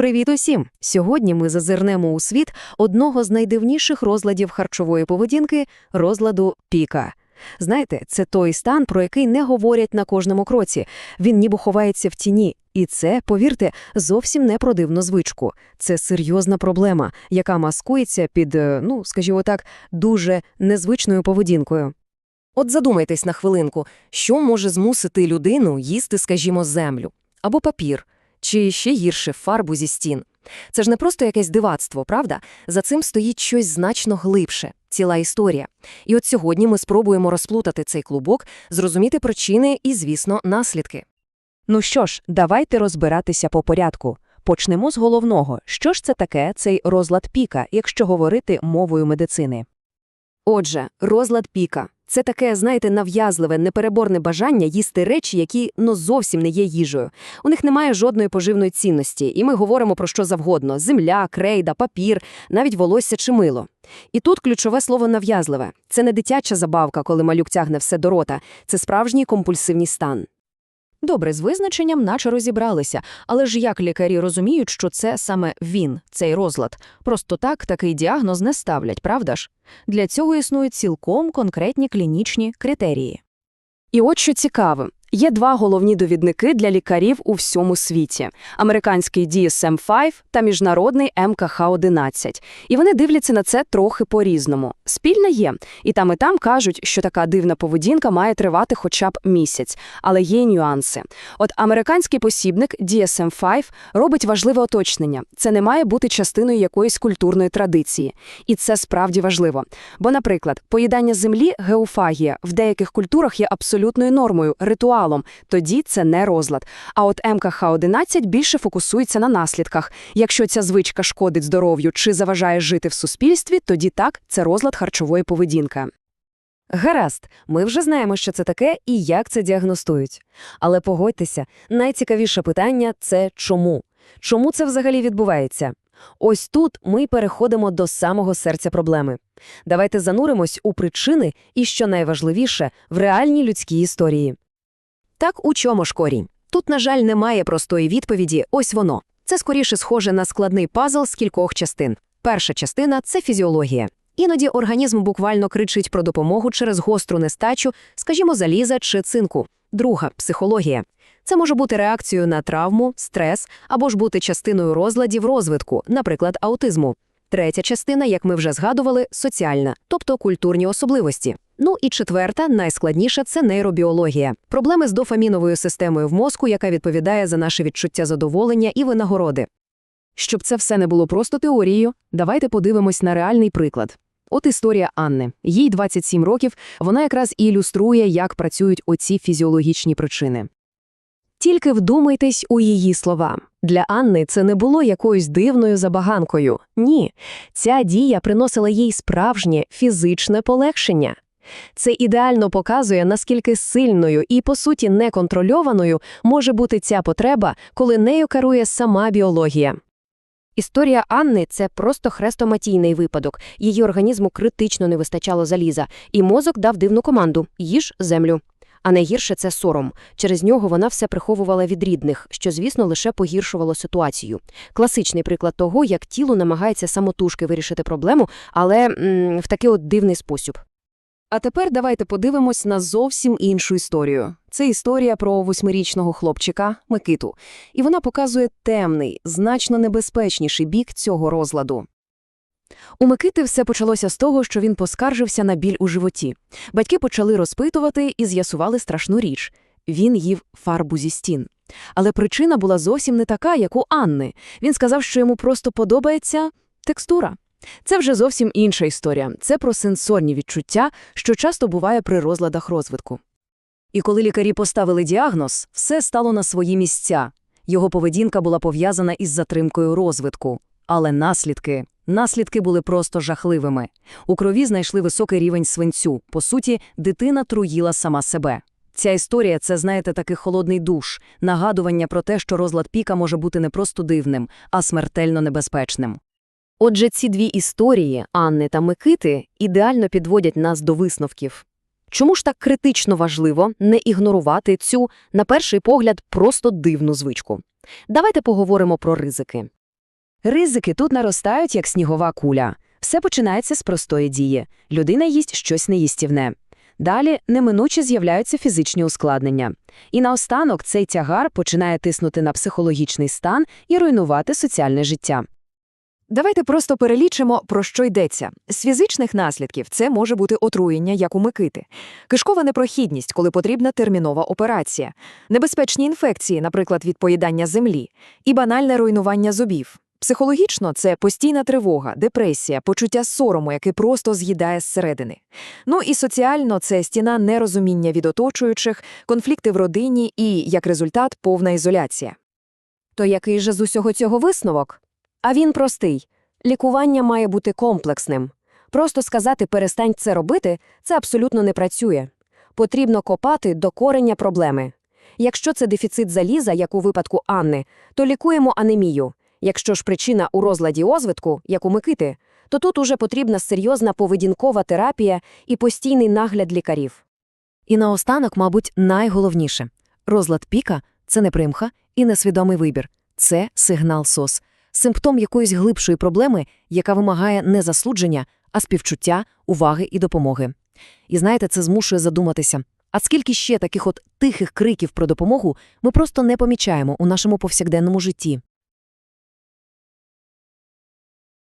Привіт усім! Сьогодні ми зазирнемо у світ одного з найдивніших розладів харчової поведінки – розладу піка. Знаєте, це той стан, про який не говорять на кожному кроці. Він ніби ховається в тіні. І це, повірте, зовсім не про дивну звичку. Це серйозна проблема, яка маскується під, е, ну, скажімо так, дуже незвичною поведінкою. От задумайтесь на хвилинку, що може змусити людину їсти, скажімо, землю або папір, чи ще гірше фарбу зі стін. Це ж не просто якесь дивацтво, правда? За цим стоїть щось значно глибше, ціла історія. І от сьогодні ми спробуємо розплутати цей клубок, зрозуміти причини і, звісно, наслідки. Ну що ж, давайте розбиратися по порядку. Почнемо з головного. Що ж це таке цей розлад піка, якщо говорити мовою медицини? Отже, розлад піка – це таке, знаєте, нав'язливе, непереборне бажання їсти речі, які ну зовсім не є їжею. У них немає жодної поживної цінності, і ми говоримо про що завгодно – земля, крейда, папір, навіть волосся чи мило. І тут ключове слово «нав'язливе». Це не дитяча забавка, коли малюк тягне все до рота, це справжній компульсивний стан. Добре, з визначенням наче розібралися, але ж як лікарі розуміють, що це саме він, цей розлад? Просто так такий діагноз не ставлять, правда ж? Для цього існують цілком конкретні клінічні критерії. І от що цікаво. Є два головні довідники для лікарів у всьому світі – американський DSM-5 та міжнародний МКХ-11. І вони дивляться на це трохи по-різному. Спільне є. І там, і там кажуть, що така дивна поведінка має тривати хоча б місяць. Але є нюанси. От американський посібник DSM-5 робить важливе уточнення. Це не має бути частиною якоїсь культурної традиції. І це справді важливо. Бо, наприклад, поїдання землі – геофагія в деяких культурах є абсолютною нормою, ритуалом. Тоді це не розлад. А от МКХ-11 більше фокусується на наслідках. Якщо ця звичка шкодить здоров'ю чи заважає жити в суспільстві, тоді так, це розлад харчової поведінки. Гаразд, ми вже знаємо, що це таке і як це діагностують. Але погодьтеся, найцікавіше питання – це чому? Чому це взагалі відбувається? Ось тут ми переходимо до самого серця проблеми. Давайте зануримось у причини і, що найважливіше, в реальній людській історії. Так у чому ж корінь? Тут, на жаль, немає простої відповіді «ось воно». Це скоріше схоже на складний пазл з кількох частин. Перша частина – це фізіологія. Іноді організм буквально кричить про допомогу через гостру нестачу, скажімо, заліза чи цинку. Друга – психологія. Це може бути реакцією на травму, стрес або ж бути частиною розладів розвитку, наприклад, аутизму. Третя частина, як ми вже згадували, соціальна, тобто культурні особливості. Ну і четверта, найскладніша це нейробіологія. Проблеми з дофаміновою системою в мозку, яка відповідає за наше відчуття задоволення і винагороди. Щоб це все не було просто теорією, давайте подивимось на реальний приклад. От історія Анни. Їй 27 років, вона якраз і ілюструє, як працюють оці фізіологічні причини. Тільки вдумайтесь у її слова. Для Анни це не було якоюсь дивною забаганкою. Ні, ця дія приносила їй справжнє фізичне полегшення. Це ідеально показує, наскільки сильною і, по суті, неконтрольованою може бути ця потреба, коли нею керує сама біологія. Історія Анни це просто хрестоматійний випадок. Її організму критично не вистачало заліза, і мозок дав дивну команду їж землю. А найгірше це сором. Через нього вона все приховувала від рідних, що, звісно, лише погіршувало ситуацію. Класичний приклад того, як тіло намагається самотужки вирішити проблему, але м в такий от дивний спосіб. А тепер давайте подивимось на зовсім іншу історію. Це історія про восьмирічного хлопчика Микиту. І вона показує темний, значно небезпечніший бік цього розладу. У Микити все почалося з того, що він поскаржився на біль у животі. Батьки почали розпитувати і з'ясували страшну річ. Він їв фарбу зі стін. Але причина була зовсім не така, як у Анни. Він сказав, що йому просто подобається текстура. Це вже зовсім інша історія. Це про сенсорні відчуття, що часто буває при розладах розвитку. І коли лікарі поставили діагноз, все стало на свої місця. Його поведінка була пов'язана із затримкою розвитку. Але наслідки наслідки були просто жахливими. У крові знайшли високий рівень свинцю. По суті, дитина труїла сама себе. Ця історія це, знаєте, такий холодний душ, нагадування про те, що розлад піка може бути не просто дивним, а смертельно небезпечним. Отже, ці дві історії, Анни та Микити, ідеально підводять нас до висновків. Чому ж так критично важливо не ігнорувати цю, на перший погляд, просто дивну звичку? Давайте поговоримо про ризики. Ризики тут наростають, як снігова куля. Все починається з простої дії. Людина їсть щось неїстівне. Далі неминуче з'являються фізичні ускладнення. І наостанок цей тягар починає тиснути на психологічний стан і руйнувати соціальне життя. Давайте просто перелічимо, про що йдеться. З фізичних наслідків це може бути отруєння, як у Микити, кишкова непрохідність, коли потрібна термінова операція, небезпечні інфекції, наприклад, від поїдання землі, і банальне руйнування зубів. Психологічно це постійна тривога, депресія, почуття сорому, яке просто з'їдає зсередини. Ну і соціально це стіна нерозуміння від оточуючих, конфлікти в родині і, як результат, повна ізоляція. То який же з усього цього висновок? А він простий. Лікування має бути комплексним. Просто сказати «перестань це робити» – це абсолютно не працює. Потрібно копати до корення проблеми. Якщо це дефіцит заліза, як у випадку Анни, то лікуємо анемію. Якщо ж причина у розладі озвитку, як у Микити, то тут уже потрібна серйозна поведінкова терапія і постійний нагляд лікарів. І наостанок, мабуть, найголовніше. Розлад піка – це не примха і несвідомий вибір. Це сигнал СОС. Симптом якоїсь глибшої проблеми, яка вимагає не засудження, а співчуття, уваги і допомоги. І знаєте, це змушує задуматися. А скільки ще таких от тихих криків про допомогу ми просто не помічаємо у нашому повсякденному житті?